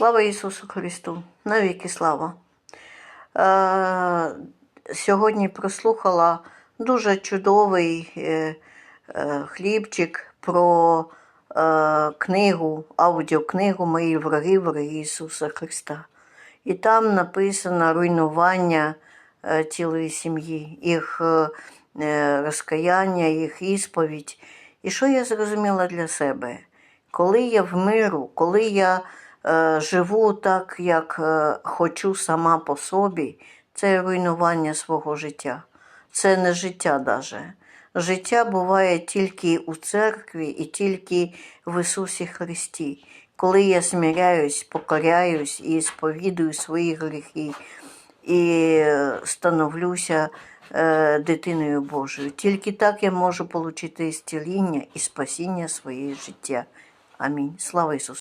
Слава Ісусу Христу! Навіки слава! Е, сьогодні прослухала дуже чудовий е, е, хлібчик про е, книгу, аудіокнигу Мої враги, враги Ісуса Христа. І там написано руйнування е, цілої сім'ї, їх е, розкаяння, їх ісповідь. І що я зрозуміла для себе? Коли я в миру, коли я живу так, як е, хочу сама по собі, це руйнування свого життя. Це не життя даже. Життя буває тільки у церкві і тільки в Ісусі Христі. Коли я смиряюсь, покоряюсь і сповідую свої гріхи, і е, становлюся е, дитиною Божою. Тільки так я можу отримати ісціління і спасіння своєї життя. Амінь. Слава Ісусу!